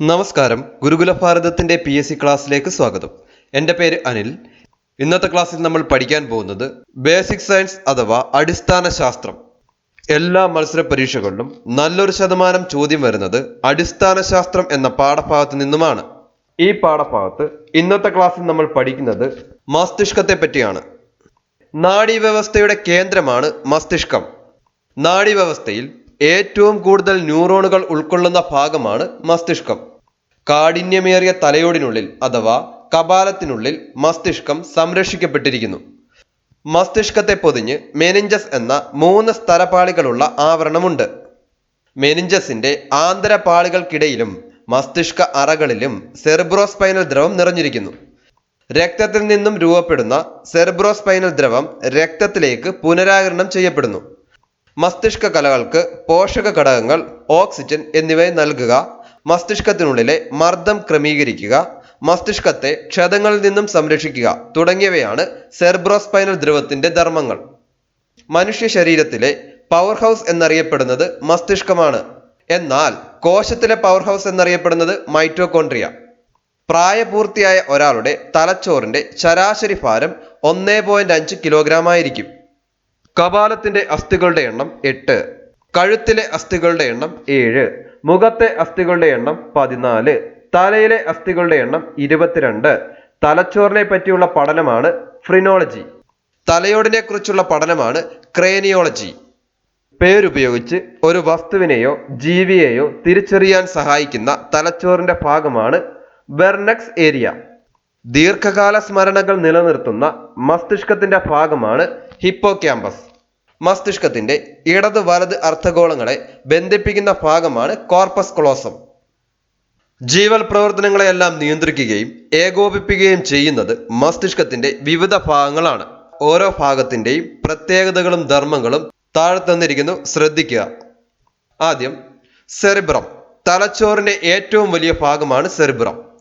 നമസ്കാരം. ഗുരുകുല ഭാരതത്തിന്റെ പി എസ് സി ക്ലാസ്സിലേക്ക് സ്വാഗതം. എന്റെ പേര് അനിൽ. ഇന്നത്തെ ക്ലാസ്സിൽ നമ്മൾ പഠിക്കാൻ പോകുന്നത് ബേസിക് സയൻസ് അഥവാ അടിസ്ഥാന ശാസ്ത്രം. എല്ലാ മത്സര പരീക്ഷകളിലും നല്ലൊരു ശതമാനം ചോദ്യം വരുന്നത് അടിസ്ഥാന ശാസ്ത്രം എന്ന പാഠഭാഗത്ത് നിന്നുമാണ്. ഈ പാഠഭാഗത്ത് ഇന്നത്തെ ക്ലാസ്സിൽ നമ്മൾ പഠിക്കുന്നത് മസ്തിഷ്കത്തെ പറ്റിയാണ്. നാഡീവ്യവസ്ഥയുടെ കേന്ദ്രമാണ് മസ്തിഷ്കം. നാഡീവ്യവസ്ഥയിൽ ഏറ്റവും കൂടുതൽ ന്യൂറോണുകൾ ഉൾക്കൊള്ളുന്ന ഭാഗമാണ് മസ്തിഷ്കം. കാഠിന്യമേറിയ തലയോടിനുള്ളിൽ അഥവാ കപാലത്തിനുള്ളിൽ മസ്തിഷ്കം സംരക്ഷിക്കപ്പെട്ടിരിക്കുന്നു. മസ്തിഷ്കത്തെ പൊതിഞ്ഞ് മെനിഞ്ചസ് എന്ന മൂന്ന് സ്ഥലപാളികളുള്ള ആവരണമുണ്ട്. മെനിഞ്ചസിന്റെ ആന്തരപാളികൾക്കിടയിലും മസ്തിഷ്ക അറകളിലും സെർബ്രോസ്പൈനൽ ദ്രവം നിറഞ്ഞിരിക്കുന്നു. രക്തത്തിൽ നിന്നും രൂപപ്പെടുന്ന സെർബ്രോസ്പൈനൽ ദ്രവം രക്തത്തിലേക്ക് പുനരാകരണം ചെയ്യപ്പെടുന്നു. മസ്തിഷ്ക കലകൾക്ക് പോഷക ഘടകങ്ങൾ ഓക്സിജൻ എന്നിവ നൽകുക മസ്തിഷ്കത്തിനുള്ളിലെ മർദ്ദം ക്രമീകരിക്കുക മസ്തിഷ്കത്തെ ക്ഷതങ്ങളിൽ നിന്നും സംരക്ഷിക്കുക തുടങ്ങിയവയാണ് സെർബ്രോസ്പൈനൽ ധ്രുവത്തിന്റെ ധർമ്മങ്ങൾ. മനുഷ്യ ശരീരത്തിലെ പവർ ഹൗസ് എന്നറിയപ്പെടുന്നത് മസ്തിഷ്കമാണ്. എന്നാൽ കോശത്തിലെ പവർ ഹൗസ് എന്നറിയപ്പെടുന്നത് മൈറ്റോകോൺട്രിയ പ്രായപൂർത്തിയായ ഒരാളുടെ തലച്ചോറിന്റെ ശരാശരി ഭാരം ഒന്നേ പോയിന്റ് അഞ്ച് കിലോഗ്രാം ആയിരിക്കും. കപാലത്തിന്റെ അസ്ഥികളുടെ എണ്ണം എട്ട്. കഴുത്തിലെ അസ്ഥികളുടെ എണ്ണം ഏഴ്. മുഖത്തെ അസ്ഥികളുടെ എണ്ണം പതിനാല്. തലയിലെ അസ്ഥികളുടെ എണ്ണം ഇരുപത്തിരണ്ട്. തലച്ചോറിനെ പറ്റിയുള്ള പഠനമാണ് ഫ്രിനോളജി. തലയോടിനെ കുറിച്ചുള്ള പഠനമാണ് ക്രേനിയോളജി. പേരുപയോഗിച്ച് ഒരു വസ്തുവിനെയോ ജീവിയെയോ തിരിച്ചറിയാൻ സഹായിക്കുന്ന തലച്ചോറിന്റെ ഭാഗമാണ് വെർനക്സ് ഏരിയ. ദീർഘകാല സ്മരണകൾ നിലനിർത്തുന്ന മസ്തിഷ്കത്തിന്റെ ഭാഗമാണ് ഹിപ്പോ ക്യാമ്പസ് മസ്തിഷ്കത്തിന്റെ ഇടത് വലത് അർത്ഥഗോളങ്ങളെ ബന്ധിപ്പിക്കുന്ന ഭാഗമാണ് കോർപ്പസ് ക്ലോസം ജീവൽ പ്രവർത്തനങ്ങളെയെല്ലാം നിയന്ത്രിക്കുകയും ഏകോപിപ്പിക്കുകയും ചെയ്യുന്നത് മസ്തിഷ്കത്തിന്റെ വിവിധ ഭാഗങ്ങളാണ്. ഓരോ ഭാഗത്തിന്റെയും പ്രത്യേകതകളും ധർമ്മങ്ങളും താഴെ തന്നിരിക്കുന്നു ശ്രദ്ധിക്കുക. ആദ്യം സെറിബ്രം. തലച്ചോറിന്റെ ഏറ്റവും വലിയ ഭാഗമാണ് സെറിബ്രം.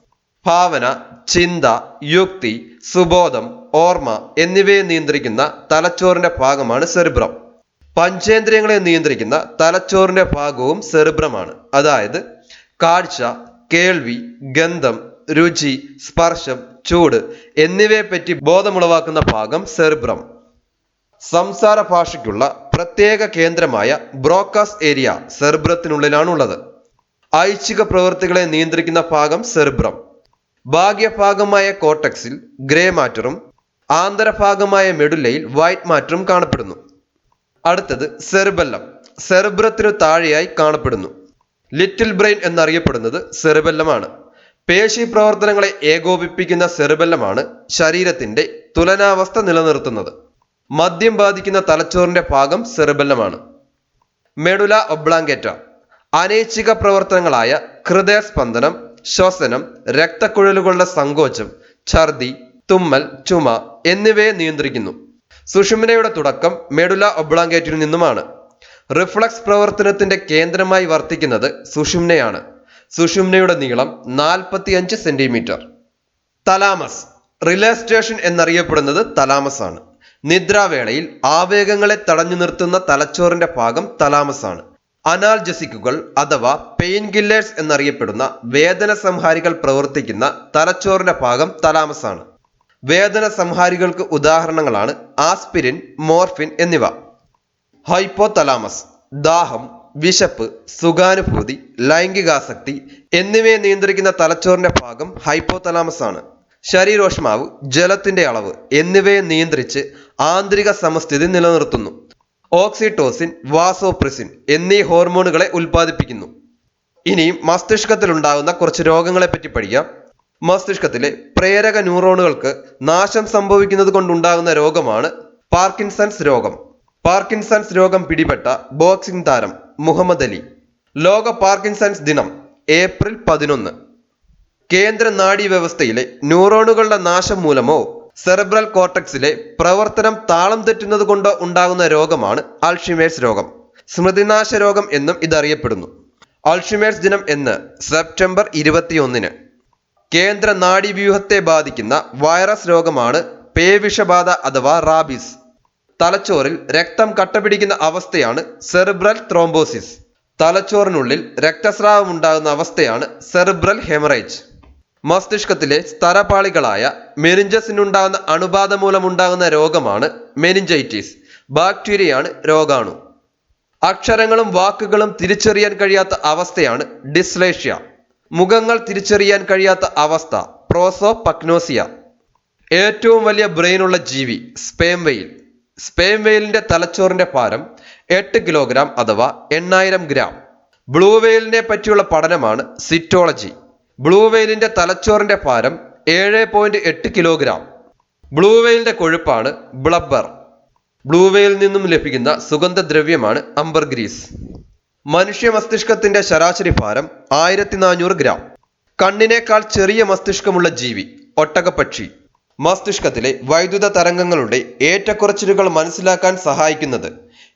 ഭാവന ചിന്ത യുക്തി സുബോധം ഓർമ്മ എന്നിവയെ നിയന്ത്രിക്കുന്ന തലച്ചോറിന്റെ ഭാഗമാണ് സെറിബ്രം. പഞ്ചേന്ദ്രിയങ്ങളെ നിയന്ത്രിക്കുന്ന തലച്ചോറിന്റെ ഭാഗവും സെറിബ്രമാണ്. അതായത് കാഴ്ച കേൾവി ഗന്ധം രുചി സ്പർശം ചൂട് എന്നിവയെപ്പറ്റി ബോധമുളവാക്കുന്ന ഭാഗം സെറിബ്രം. സംസാര ഭാഷയ്ക്കുള്ള പ്രത്യേക കേന്ദ്രമായ ബ്രോക്കാസ് ഏരിയ സെർബ്രത്തിനുള്ളിലാണുള്ളത് ഐച്ഛിക പ്രവൃത്തികളെ നിയന്ത്രിക്കുന്ന ഭാഗം സെറിബ്രം. ഭാഗ്യഭാഗമായ കോട്ടക്സിൽ ഗ്രേ മാറ്ററും ആന്തരഭാഗമായ മെഡുലയിൽ വൈറ്റ് മാറ്ററും കാണപ്പെടുന്നു. അടുത്തത് സെറിബെല്ലം. സെറിബ്രത്തിനു താഴെയായി കാണപ്പെടുന്നു. ലിറ്റിൽ ബ്രെയിൻ എന്നറിയപ്പെടുന്നത് സെറിബെല്ലമാണ്. പേശി പ്രവർത്തനങ്ങളെ ഏകോപിപ്പിക്കുന്ന സെറിബെല്ലമാണ് ശരീരത്തിന്റെ തുലനാവസ്ഥ നിലനിർത്തുന്നത്. മദ്യം ബാധിക്കുന്ന തലച്ചോറിന്റെ ഭാഗം സെറിബെല്ലമാണ്. Medulla oblongata. അനൈച്ഛിക പ്രവർത്തനങ്ങളായ ഹൃദയസ്പന്ദനം ശ്വസനം രക്തക്കുഴലുകളുടെ സങ്കോചം ഛർദി തുമ്മൽ ചുമ എന്നിവയെ നിയന്ത്രിക്കുന്നു. സുഷുമ്നയുടെ തുടക്കം മെഡുല ഒബ്ലാങ്കേറ്റിൽ നിന്നുമാണ്. റിഫ്ലക്സ് പ്രവർത്തനത്തിന്റെ കേന്ദ്രമായി വർത്തിക്കുന്നത് സുഷുമ്നയാണ്. സുഷുമ്നയുടെ നീളം നാൽപ്പത്തിയഞ്ച് സെന്റിമീറ്റർ. തലാമസ്. റിലേ സ്റ്റേഷൻ എന്നറിയപ്പെടുന്നത് തലാമസ് ആണ് നിദ്രാവേളയിൽ ആവേഗങ്ങളെ തടഞ്ഞു നിർത്തുന്ന തലച്ചോറിന്റെ ഭാഗം തലാമസ് ആണ് അനാൽജസിക്കുകൾ അഥവാ പെയിൻ കില്ലേഴ്സ് എന്നറിയപ്പെടുന്ന വേദന സംഹാരികൾ പ്രവർത്തിക്കുന്ന തലച്ചോറിന്റെ ഭാഗം തലാമസാണ്. വേദന സംഹാരികൾക്ക് ഉദാഹരണങ്ങളാണ് ആസ്പിരിൻ മോർഫിൻ എന്നിവ. ഹൈപ്പോ തലാമസ് ദാഹം വിശപ്പ് സുഖാനുഭൂതി ലൈംഗികാസക്തി എന്നിവയെ നിയന്ത്രിക്കുന്ന തലച്ചോറിന്റെ ഭാഗം ഹൈപ്പോ തലാമസ് ആണ് ശരീരോഷ്മാവ് ജലത്തിന്റെ അളവ് എന്നിവയെ നിയന്ത്രിച്ച് ആന്തരിക സമസ്ഥിതി നിലനിർത്തുന്നു. ഓക്സിറ്റോസിൻ വാസോപ്രിസിൻ എന്നീ ഹോർമോണുകളെ ഉൽപ്പാദിപ്പിക്കുന്നു. ഇനിയും മസ്തിഷ്കത്തിലുണ്ടാകുന്ന കുറച്ച് രോഗങ്ങളെ പറ്റി പഠിക്കാം. മസ്തിഷ്കത്തിലെ പ്രേരക ന്യൂറോണുകൾക്ക് നാശം സംഭവിക്കുന്നത് കൊണ്ടുണ്ടാകുന്ന രോഗമാണ് പാർക്കിൻസൺസ് രോഗം. പാർക്കിൻസൺസ് രോഗം പിടിപെട്ട ബോക്സിംഗ് താരം മുഹമ്മദ് അലി. ലോക പാർക്കിൻസൺസ് ദിനം ഏപ്രിൽ പതിനൊന്ന്. കേന്ദ്ര നാഡീവ്യവസ്ഥയിലെ ന്യൂറോണുകളുടെ നാശം മൂലമോ സെറിബ്രൽ കോർട്ടക്സിലെ പ്രവർത്തനം താളം തെറ്റുന്നത് കൊണ്ടോ ഉണ്ടാകുന്ന രോഗമാണ് അൾഷിമേഴ്സ് രോഗം. സ്മൃതിനാശ രോഗം എന്നും ഇതറിയപ്പെടുന്നു. അൾഷിമേഴ്സ് ദിനം എന്ന് സെപ്റ്റംബർ ഇരുപത്തിയൊന്നിന്. കേന്ദ്ര നാഡീവ്യൂഹത്തെ ബാധിക്കുന്ന വൈറസ് രോഗമാണ് പേവിഷബാധ അഥവാ റാബീസ്. തലച്ചോറിൽ രക്തം കട്ടപിടിക്കുന്ന അവസ്ഥയാണ് സെറിബ്രൽ ത്രോംബോസിസ്. തലച്ചോറിനുള്ളിൽ രക്തസ്രാവം ഉണ്ടാകുന്ന അവസ്ഥയാണ് സെറിബ്രൽ ഹെമറേജ്. മസ്തിഷ്കത്തിലെ സ്തരപാളികളായ മെനിഞ്ചസിനുണ്ടാകുന്ന അണുബാധ മൂലമുണ്ടാകുന്ന രോഗമാണ് മെനിഞ്ചൈറ്റിസ്. ബാക്ടീരിയയാണ് രോഗാണു. അക്ഷരങ്ങളും വാക്കുകളും തിരിച്ചറിയാൻ കഴിയാത്ത അവസ്ഥയാണ് ഡിസ്ലേഷ്യ. മുഖങ്ങൾ തിരിച്ചറിയാൻ കഴിയാത്ത അവസ്ഥ പ്രോസോ പക്നോസിയ ഏറ്റവും വലിയ ബ്രെയിനുള്ള ജീവി സ്പേം വെയിൽ. സ്പേം വെയിലിന്റെ തലച്ചോറിന്റെ ഭാരം എട്ട് കിലോഗ്രാം അഥവാ എണ്ണായിരം ഗ്രാം. ബ്ലൂ വെയിലിനെ പറ്റിയുള്ള പഠനമാണ് സിറ്റോളജി. ബ്ലൂ വെയിലിന്റെ തലച്ചോറിന്റെ ഭാരം ഏഴ് പോയിന്റ് എട്ട് കിലോഗ്രാം ബ്ലൂ വെയിലിന്റെ കൊഴുപ്പാണ് ബ്ലബ്ബർ ബ്ലൂ വെയിലിൽ നിന്നും ലഭിക്കുന്ന സുഗന്ധദ്രവ്യമാണ് അംബർഗ്രീസ് മനുഷ്യ മസ്തിഷ്കത്തിന്റെ ശരാശരി ഭാരം ആയിരത്തി നാനൂറ് ഗ്രാം കണ്ണിനേക്കാൾ ചെറിയ മസ്തിഷ്കമുള്ള ജീവി ഒട്ടകപ്പക്ഷി. മസ്തിഷ്കത്തിലെ വൈദ്യുത തരംഗങ്ങളുടെ ഏറ്റക്കുറച്ചിലുകൾ മനസ്സിലാക്കാൻ സഹായിക്കുന്നത്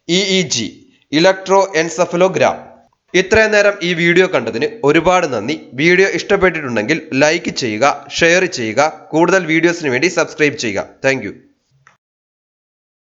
E E G electroencephalogram ഇത്രയും നേരം ഈ വീഡിയോ കണ്ടതിന് ഒരുപാട് നന്ദി. വീഡിയോ ഇഷ്ടപ്പെട്ടിട്ടുണ്ടെങ്കിൽ ലൈക്ക് ചെയ്യുക ഷെയർ ചെയ്യുക കൂടുതൽ വീഡിയോസിന് വേണ്ടി സബ്സ്ക്രൈബ് ചെയ്യുക. താങ്ക്